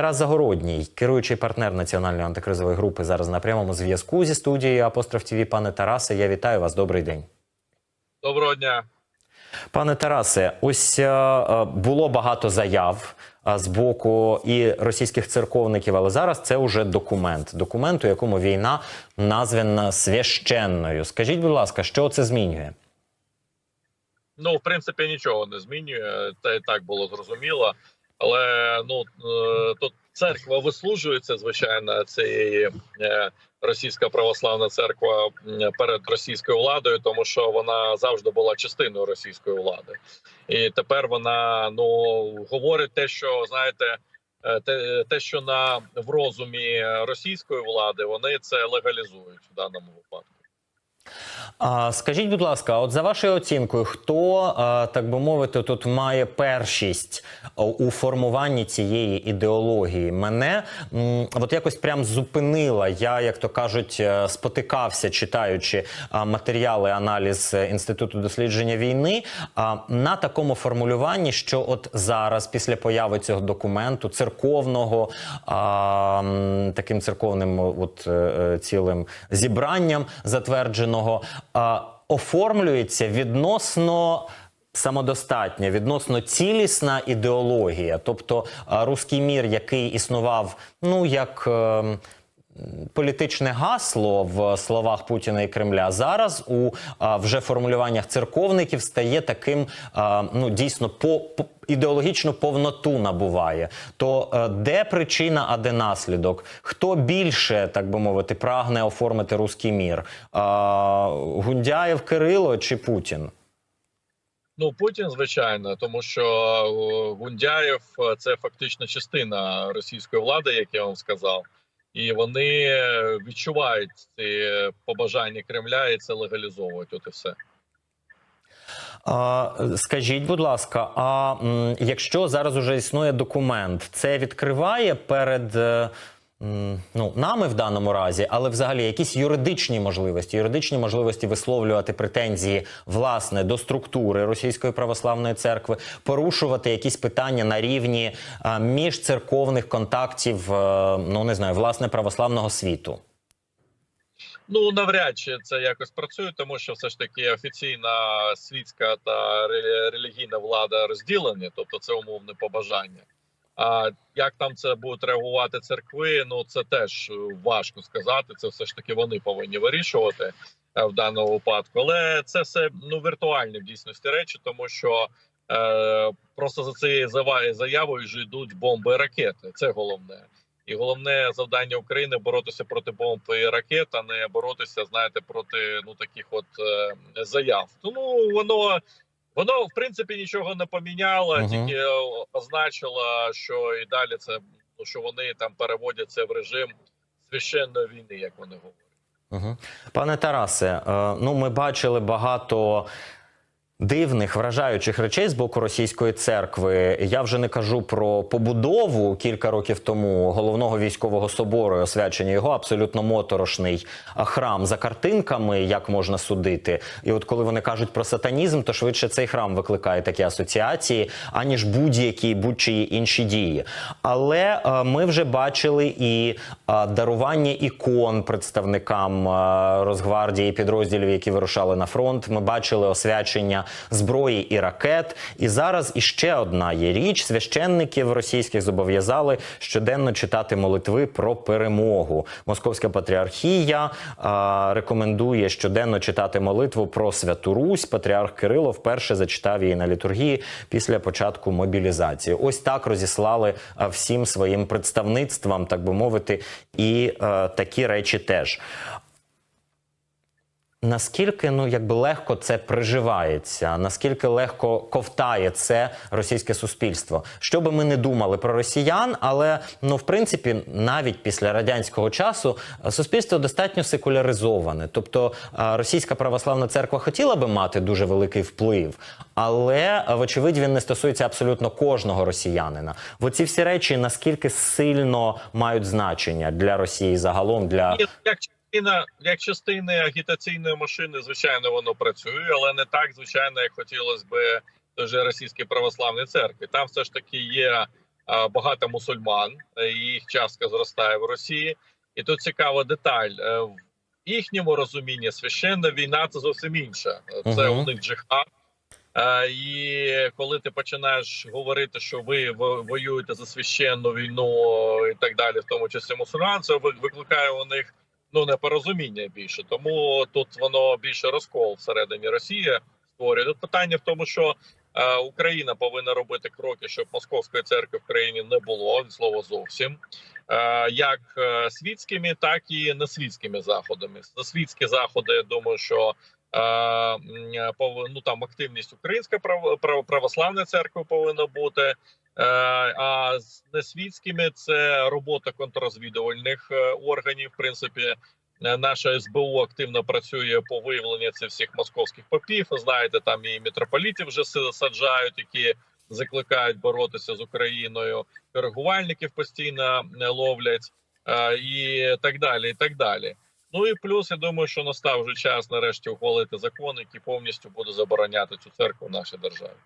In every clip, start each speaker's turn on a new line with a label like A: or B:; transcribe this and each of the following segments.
A: Тарас Загородній, керуючий партнер національної антикризової групи, зараз на прямому зв'язку зі студією Апостроф ТВ. Пане Тарасе, я вітаю вас. Добрий день.
B: Доброго дня.
A: Пане Тарасе, ось е, е, було багато заяв е, з боку і російських церковників, але зараз це вже документ. Документ, у якому війна названа священною. Скажіть, будь ласка, що це змінює?
B: Ну, в принципі, нічого не змінює. Це і так було зрозуміло. Але ну е, тут церква вислужується, звичайно, цієї е, російська православна церква перед російською владою, тому що вона завжди була частиною російської влади, і тепер вона ну говорить те, що знаєте. е, Те, те, що на в розумі російської влади, вони це легалізують в даному випадку.
A: А, скажіть, будь ласка, от за вашою оцінкою, хто так би мовити, тут має першість у формуванні цієї ідеології? Мене от якось прям зупинила. Я, як то кажуть, е, спотикався, читаючи матеріали, аналіз е, інституту дослідження війни. На такому формулюванні, що от зараз, після появи цього документу, церковного таким церковним от е, цілим зібранням затвердженого, а, оформлюється відносно. Самодостатня, відносно цілісна ідеологія, тобто руський мір, який існував, ну як ем, політичне гасло в словах Путіна і Кремля зараз у вже формулюваннях церковників стає таким ну дійсно по, ідеологічну повноту набуває. То е, де причина, а де наслідок? Хто більше, так би мовити, прагне оформити руський мір? Гундяєв, Кирило чи Путін?
B: Ну, Путін, звичайно, тому що е, Гундяєв е, це фактично частина російської влади, як я вам сказав, і вони відчувають ці побажання Кремля і це легалізовують. От і все.
A: А, скажіть, будь ласка, а якщо зараз уже існує документ, це відкриває перед е, ну, нами в даному разі, але взагалі якісь юридичні можливості, юридичні можливості висловлювати претензії власне до структури Російської православної церкви, порушувати якісь питання на рівні е, міжцерковних контактів, е, ну не знаю, власне православного світу.
B: Ну навряд чи це якось працює, тому що все ж таки офіційна світська та релігійна влада розділені, тобто це умовне побажання. А як там це будуть реагувати церкви? Ну це теж е, важко сказати. Це все ж таки вони повинні вирішувати е, в даному випадку. Але це все ну віртуальні в дійсності речі, тому що е, просто за цією заявою ж йдуть бомби і ракети. Це головне. І головне завдання України боротися проти бомб і ракет, а не боротися, знаєте, проти ну таких от е, заяв. Тому воно воно в принципі нічого не поміняло,
A: Мгм.
B: тільки е, означило, що і далі це ну, що вони там переводяться в режим священної війни, як вони говорять.
A: Угу. Пане Тарасе, е, ну ми бачили багато. Дивних вражаючих речей з боку російської церкви. Я вже не кажу про побудову кілька років тому головного військового собору освячення його абсолютно моторошний храм за картинками, як можна судити. І от коли вони кажуть про сатанізм, то швидше цей храм викликає такі асоціації, аніж будь-які будь-чиї інші дії. Але е, ми вже бачили і е, дарування ікон представникам е, Росгвардії підрозділів, які вирушали на фронт. Ми бачили освячення зброї і ракет. І зараз іще одна є річ: священників російських зобов'язали щоденно читати молитви про перемогу. Московська патріархія е, рекомендує щоденно читати молитву про Святу Русь. Патріарх Кирило вперше зачитав її на літургії після початку мобілізації. Ось так розіслали всім своїм представництвам, так би мовити, і е, такі речі теж. Наскільки ну якби легко це приживається, наскільки легко ковтає це російське суспільство? Що би ми не думали про росіян, але ну в принципі, навіть після радянського часу е, суспільство достатньо секуляризоване. Тобто е, російська православна церква хотіла би мати дуже великий вплив, але е, вочевидь він не стосується абсолютно кожного росіянина. Оці всі речі наскільки сильно мають значення для Росії загалом для
B: Як частина, як частини агітаційної машини, звичайно, воно працює, але не так, звичайно, як хотілося би дуже російській православній церкві. Там все ж таки є багато мусульман, е, і їх частка зростає в Росії. І тут цікава деталь. е, В їхньому розумінні священна війна це зовсім інше. Це
A: Мгм.
B: у них джихад. Е, І коли ти починаєш говорити, що ви воюєте за священну війну і так далі, в тому числі мусульман, це ви- викликає у них ну непорозуміння більше. Тому тут воно більше розкол всередині Росії створює. Тут питання в тому, що е, Україна повинна робити кроки, щоб московської церкви в країні не було слово зовсім. Е, як е, світськими, так і несвітськими заходами. За світські заходи, я думаю, що ну, там активність Українська прав- прав- православна церква повинна бути. Е, А з несвітськими це робота контррозвідувальних е, органів. В принципі, е, наша СБУ активно працює по виявленню цих всіх московських попів. Знаєте, там і митрополітів вже саджають, які закликають боротися з Україною. Коригувальників постійно ловлять і так далі. І так далі. Ну і плюс я думаю, що настав вже час нарешті ухвалити закон, який повністю буде забороняти цю церкву в нашій державі.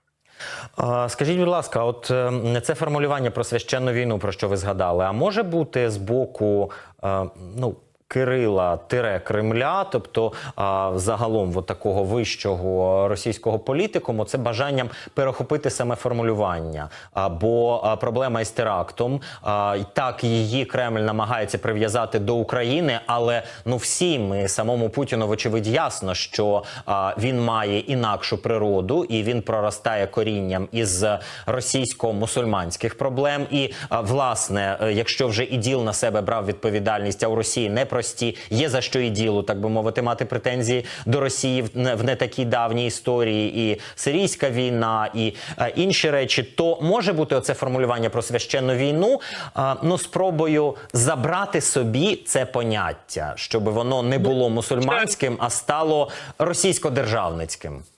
A: Скажіть, будь ласка, от е, це формулювання про священну війну, про що ви згадали, а може бути з боку е, ну, Кирила тире Кремля, тобто а, загалом от такого вищого російського політикуму, це бажанням перехопити саме формулювання. А, бо а, проблема із терактом, а, і так її Кремль намагається прив'язати до України, але ну всім і самому Путіну, вочевидь, ясно, що а, він має інакшу природу і він проростає корінням із російсько-мусульманських проблем. І а, власне, е, якщо вже іділ на себе брав відповідальність, а у Росії непрості, є за що іділу, так би мовити, мати претензії до Росії в не, в не такій давній історії, і сирійська війна, і е, інші речі, то може бути оце формулювання про священну війну. а, ну спробою забрати собі це поняття, щоб воно не було мусульманським, а стало російсько-державницьким.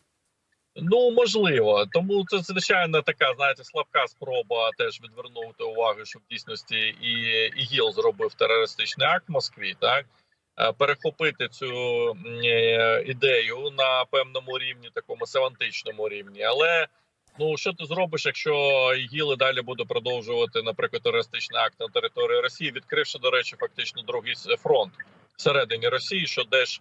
B: Ну можливо, тому це звичайно така, знаєте, слабка спроба теж відвернути увагу, що в дійсності і ІГІЛ зробив терористичний акт в Москві, так Е, перехопити цю е, ідею на певному рівні, такому семантичному рівні. Але ну що ти зробиш, якщо ІГІЛ далі буде продовжувати, наприклад, терористичний акт на території Росії, відкривши, до речі, фактично другий фронт всередині Росії, що теж е,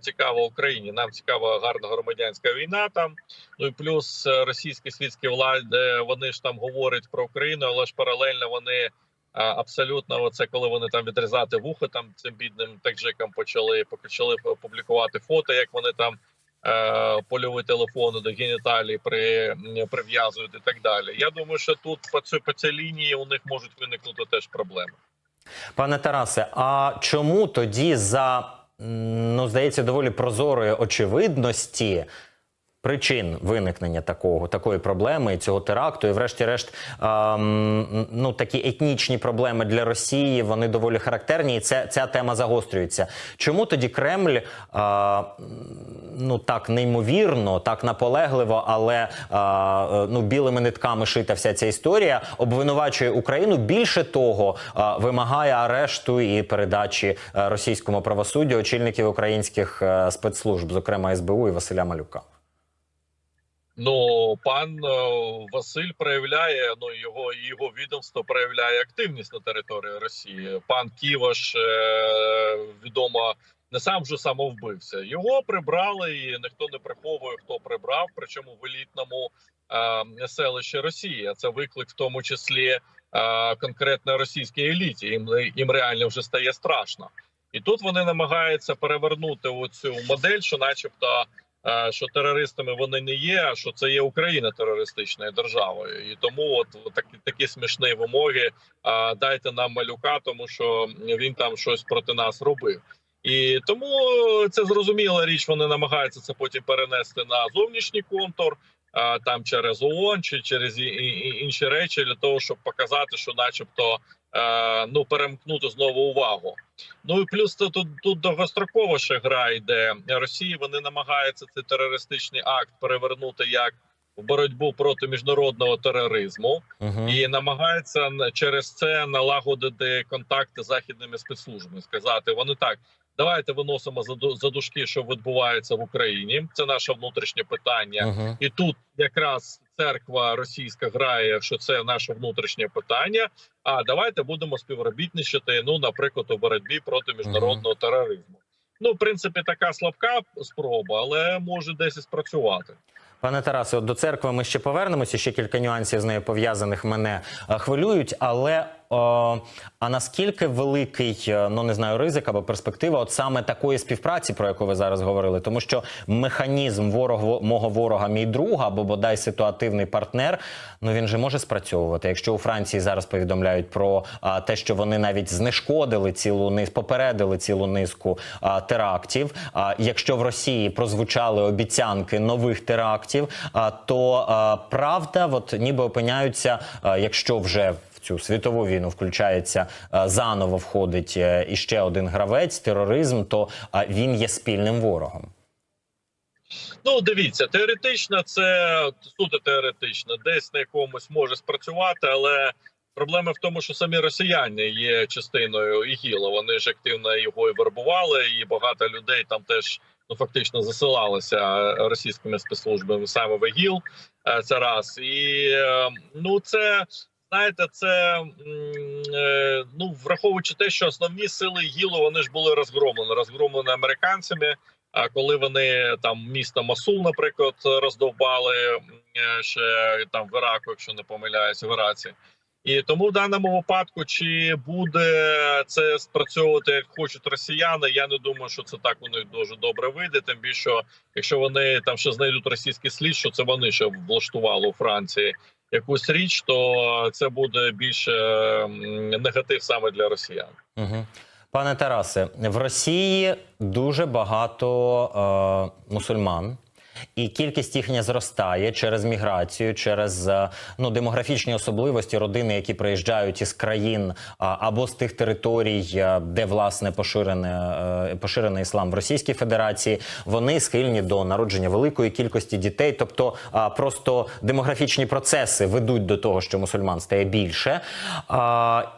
B: цікаво Україні. Нам цікава гарна громадянська війна там. Ну і плюс е, російські світські влади вони ж там говорять про Україну, але ж паралельно вони абсолютно оце коли вони там відрізати вухо там цим бідним таджикам почали почали публікувати фото, як вони там е, польові телефони до геніталій при прив'язують і так далі. Я думаю, що тут по цій по цій лінії у них можуть виникнути теж проблеми.
A: Пане Тарасе, а чому тоді за ну здається доволі прозорої очевидності причин виникнення такого такої проблеми і цього теракту, і врешті-решт, ем, ну такі етнічні проблеми для Росії вони доволі характерні, і це ця тема загострюється. Чому тоді Кремль? Е, Ну так неймовірно, так наполегливо, але е, ну білими нитками шита вся ця історія обвинувачує Україну. Більше того, е, вимагає арешту і передачі е, російському правосуддю очільників українських е, спецслужб, зокрема СБУ і Василя Малюка.
B: Ну, пан е, Василь проявляє ну його його відомство проявляє активність на території Росії. Пан Ківаш е, відомо не сам же самовбився. Його прибрали, і ніхто не приховує, хто прибрав. Причому в елітному е, селищі Росії. А Це виклик, в тому числі е, конкретно російській еліті. Їм їм реально вже стає страшно. І тут вони намагаються перевернути оцю модель, що, начебто, що терористами вони не є, а що це є Україна терористичною державою, і тому от, такі такі смішні вимоги. е, Дайте нам малюка, тому що він там щось проти нас робив. І тому це зрозуміла річ. Вони намагаються це потім перенести на зовнішній контур, а, там через ООН чи через інші речі для того, щоб показати, що, начебто, е, ну перемкнути знову увагу. Ну і плюс тут, тут, тут довгострокова ще гра йде Росії. Вони намагаються цей терористичний акт перевернути як в боротьбу проти міжнародного тероризму
A: Угу.
B: і намагаються через це налагодити контакти з західними спецслужбами. Сказати вони так. Давайте виносимо за дужки, що відбувається в Україні. Це наше внутрішнє питання.
A: Угу.
B: І тут якраз церква російська грає, що це наше внутрішнє питання. А давайте будемо співробітничати. Ну, наприклад, у боротьбі проти міжнародного тероризму. Ну, в принципі, така слабка спроба, але може десь і спрацювати.
A: Пане Тарасе, до церкви ми ще повернемося. Ще кілька нюансів з нею пов'язаних мене е, хвилюють. Але а наскільки великий, е, ну не знаю, ризик або перспектива, от саме такої співпраці, про яку ви зараз говорили, тому що механізм ворог мого ворога, мій друг або бодай ситуативний партнер, ну він же може спрацьовувати. Якщо у Франції зараз повідомляють про а, те, що вони навіть знешкодили цілу низ, попередили цілу низку а, терактів. А якщо в Росії прозвучали обіцянки нових терактів, а, то а, правда, от ніби опиняються, а, якщо вже цю світову війну включається заново входить е, іще один гравець, тероризм, то він є спільним ворогом.
B: Ну, дивіться, теоретично, це суто теоретично, десь на якомусь може спрацювати, але проблема в тому, що самі росіяни є частиною ІГІЛа. Вони ж активно його і вербували, і багато людей там теж ну фактично засилалися російськими спецслужбами саме в ІГІЛ. Е, Це раз і е, ну це. Знаєте, це е, ну враховуючи те, що основні сили ІГІЛу вони ж були розгромлені, розгромлені американцями. А коли вони там місто Масул, наприклад, роздовбали е, ще там в Іраку, якщо не помиляюсь, в Іраці. І тому в даному випадку, чи буде це спрацьовувати як хочуть росіяни, я не думаю, що це так у них дуже добре вийде. Тим більше, якщо вони там ще знайдуть російський слід, що це вони ще влаштували у Франції якусь річ, то це буде більше негатив саме для росіян.
A: Угу. Пане Тарасе, в Росії дуже багато е, мусульман. І кількість їхня зростає через міграцію, через е, ну демографічні особливості родини, які приїжджають із країн або з тих територій, е, де власне поширене е, поширений іслам в Російській Федерації. Вони схильні до народження великої кількості дітей. Тобто просто демографічні процеси ведуть до того, що мусульман стає більше.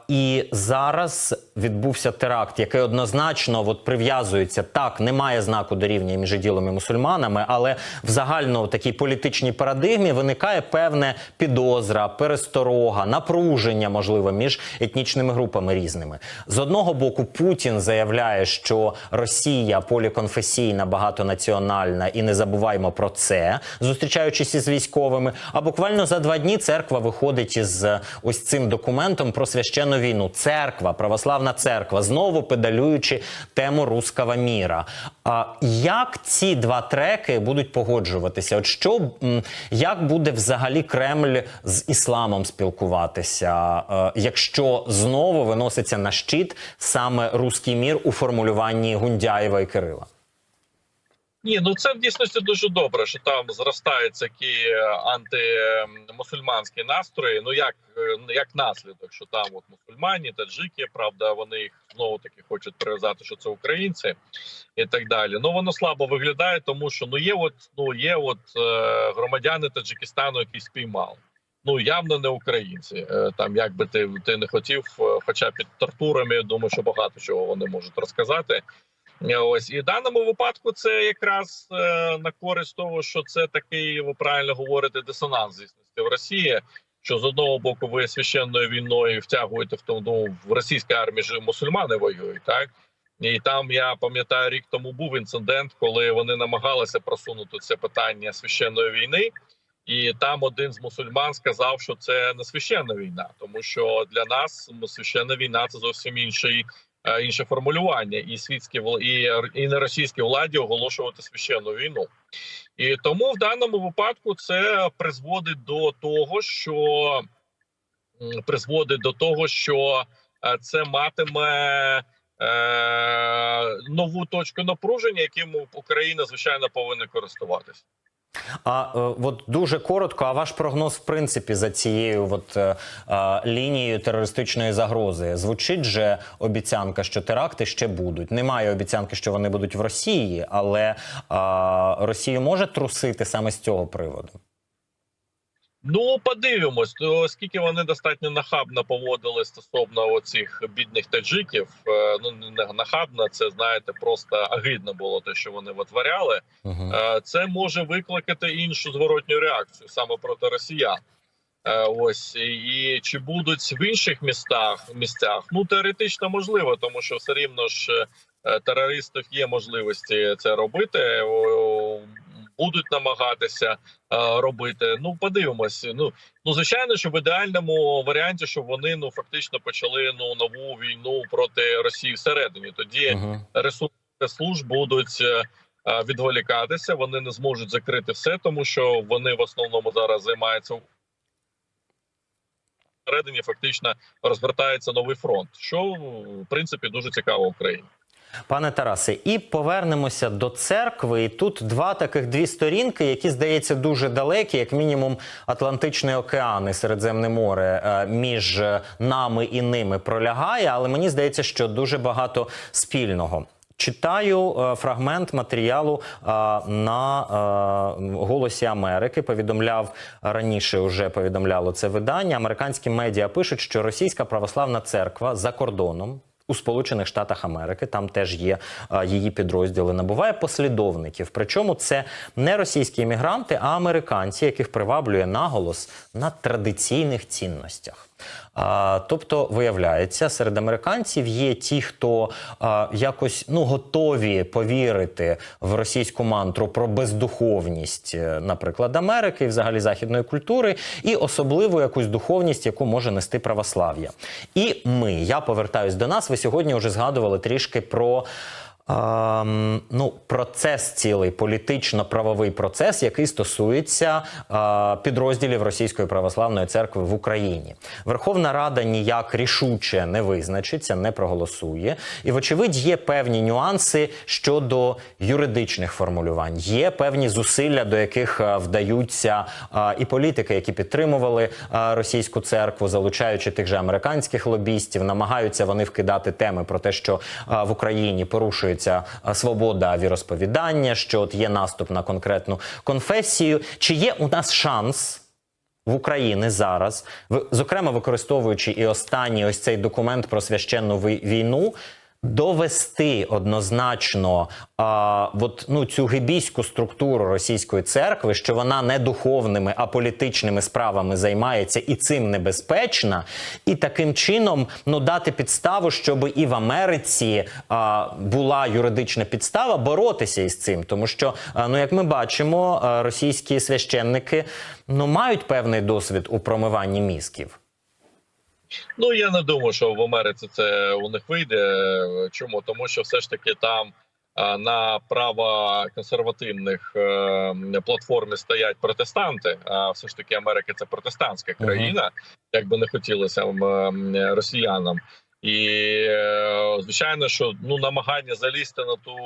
A: І зараз відбувся теракт, який однозначно от прив'язується так, немає знаку дорівняння між іділом і мусульманами, але в загально такій політичній парадигмі виникає певне підозра, пересторога, напруження, можливо, між етнічними групами різними. З одного боку, Путін заявляє, що Росія поліконфесійна, багатонаціональна, і не забуваймо про це, зустрічаючись із військовими. А буквально за два дні церква виходить із е, ось цим документом про священну війну. Церква, православна церква, знову педалюючи тему руского міра. А як ці два треки будуть погоджуватися? От що як буде взагалі Кремль з ісламом спілкуватися, е, якщо знову виноситься на щит саме руський мір у формулюванні Гундяєва і Кирила?
B: Ні, ну це в дійсності дуже добре, що там зростають такі антимусульманські настрої. Ну як е, як наслідок, що там от мусульмані, таджики, правда, вони їх знову таки хочуть прив'язати, що це українці і так далі. Ну воно слабо виглядає, тому що ну є, от ну є, от е, громадяни Таджикистану, які спіймали. Ну явно не українці. Е, Там як би ти, ти не хотів, е, хоча під тортурами, я думаю, що багато чого вони можуть розказати. Ось і в даному випадку це якраз е, на користь того, що це такий, ви правильно говорите, дисонанс звісності в Росії. Що з одного боку ви священною війною втягуєте в тому ну, в російській армії ж мусульмани воюють, так і там я пам'ятаю, рік тому був інцидент, коли вони намагалися просунути це питання священної війни. І там один з мусульман сказав, що це не священна війна, тому що для нас священна війна це зовсім інший інше формулювання, і світські і, і не російській владі оголошувати священну війну. І тому в даному випадку це призводить до того, що призводить до того, що е, це матиме. Е, нову точку напруження, яким Україна звичайно повинна користуватися.
A: А е, от дуже коротко, а ваш прогноз, в принципі, за цією от, е, е, лінією терористичної загрози звучить же обіцянка, що теракти ще будуть. Немає обіцянки, що вони будуть в Росії, але Росію може трусити саме з цього приводу.
B: Ну, подивимось, оскільки вони достатньо нахабно поводили стосовно оцих бідних таджиків. е, Ну не нахабно, це знаєте, просто агидно було те, що вони витворяли.
A: Угу.
B: Е, Це може викликати іншу зворотню реакцію саме проти росіян. Е, Ось і чи будуть в інших містах місцях? Ну теоретично можливо, тому що все рівно ж терористів є можливості це робити. Будуть намагатися е, робити. Ну, подивимося. Ну ну звичайно, що в ідеальному варіанті, щоб вони ну фактично почали ну нову війну проти Росії всередині. Тоді
A: Угу.
B: ресурси служб будуть е, е, відволікатися. Вони не зможуть закрити все, тому що вони в основному зараз займаються всередині. Фактично розгортається новий фронт, що в принципі дуже цікаво Україні.
A: Пане Тарасе, і повернемося до церкви. І тут два таких дві сторінки, які здається дуже далекі, як мінімум Атлантичний океан і Середземне море е, між нами і ними пролягає. Але мені здається, що дуже багато спільного. Читаю е, фрагмент матеріалу е, на е, Голосі Америки. Повідомляв раніше, вже повідомляло це видання. Американські медіа пишуть, що російська православна церква за кордоном. У Сполучених Штатах Америки там теж є е, її підрозділи. Набуває послідовників. Причому це не російські іммігранти, а американці, яких приваблює наголос на традиційних цінностях. А, тобто, виявляється, серед американців є ті, хто а, якось ну готові повірити в російську мантру про бездуховність, е, наприклад, Америки і взагалі західної культури, і особливу якусь духовність, яку може нести православ'я. І ми, я повертаюсь до нас. Ви сьогодні вже згадували трішки про. Ну, процес цілий політично-правовий процес, який стосується е, підрозділів Російської православної церкви в Україні. Верховна Рада ніяк рішуче не визначиться, не проголосує. І, вочевидь, є певні нюанси щодо юридичних формулювань. Є певні зусилля, до яких вдаються е, і політики, які підтримували е, російську церкву, залучаючи тих же американських лобістів, намагаються вони вкидати теми про те, що е, в Україні порушується е, свобода віросповідання, що от є наступ на конкретну конфесію. Чи є у нас шанс? В Україні зараз, зокрема використовуючи і останній ось цей документ про священну війну, довести однозначно а, от, ну, цю гибійську структуру російської церкви, що вона не духовними, а політичними справами займається і цим небезпечна, і таким чином ну, дати підставу, щоб і в Америці а, була юридична підстава боротися із цим. Тому що, а, ну, як ми бачимо, а, російські священники ну, мають певний досвід у промиванні мізків.
B: Ну я не думаю, що в Америці це у них вийде. Чому? Тому що все ж таки там на право консервативних е, платформі стоять протестанти. А все ж таки Америка це протестантська країна, як би не хотілося м, росіянам. І е, звичайно, що ну намагання залізти на ту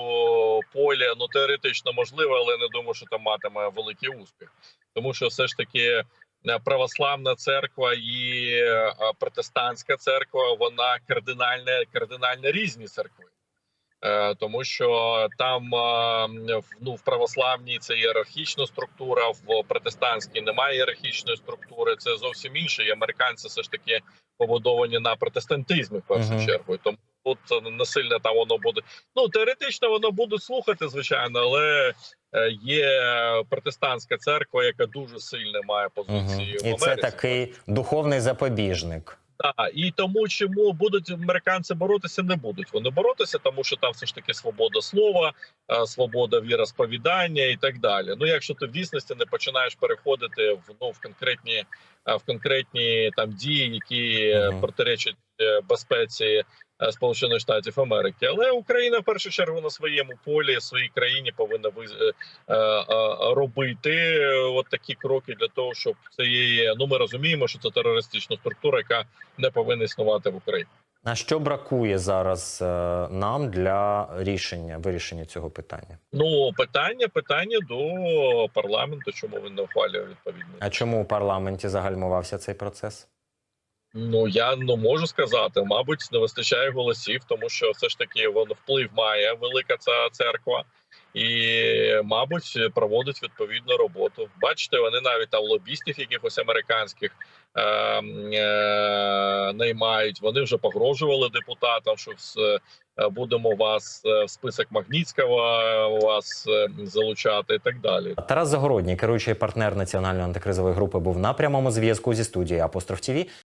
B: поле ну теоретично можливо, але не думаю, що там матиме великий успіх, тому що все ж таки е, православна церква і е, протестантська церква вона кардинально кардинально різні церкви. Е, Тому що там е, ну, в православній це ієрархічна структура, в протестантській немає ієрархічної структури. Це зовсім інше. І американці все ж таки побудовані на протестантизмі в першу
A: Мгм.
B: чергу. Тому тут не сильно там воно буде. Ну теоретично воно буде слухати, звичайно, але е, є протестантська церква, яка дуже сильно має
A: Угу.
B: позиції в
A: І
B: Америці.
A: це такий духовний запобіжник.
B: Так, і тому, чому будуть американці боротися, не будуть вони боротися, тому що там все ж таки свобода слова, е, свобода віросповідання і так далі. Ну, якщо ти в дійсності не починаєш переходити в ну в конкретні е, в конкретні там дії, які е,
A: Мгм.
B: протиречать е, безпеці е, Сполучених Штатів Америки, але Україна в першу чергу на своєму полі, в своїй країні повинна е, е, е, робити е, от такі кроки для того, щоб це є. Ну ми розуміємо, що це терористична структура, яка не повинна існувати в Україні.
A: А що бракує зараз е, нам для рішення вирішення цього питання?
B: Ну питання питання до парламенту, чому він не ухвалює відповідно.
A: А чому у парламенті загальмувався цей процес?
B: Ну я ну можу сказати, мабуть, не вистачає голосів, тому що все ж таки воно вплив має велика ця церква. і, мабуть, проводить відповідну роботу. Бачите, вони навіть там лобістів якихось американських е, е, наймають. Вони вже погрожували депутатам, що е, будемо вас е, в список Магнітського е, вас залучати, і так далі.
A: Тарас Загородній, керуючий партнер національної антикризової групи, був на прямому зв'язку зі студією Апостроф ТІВІ.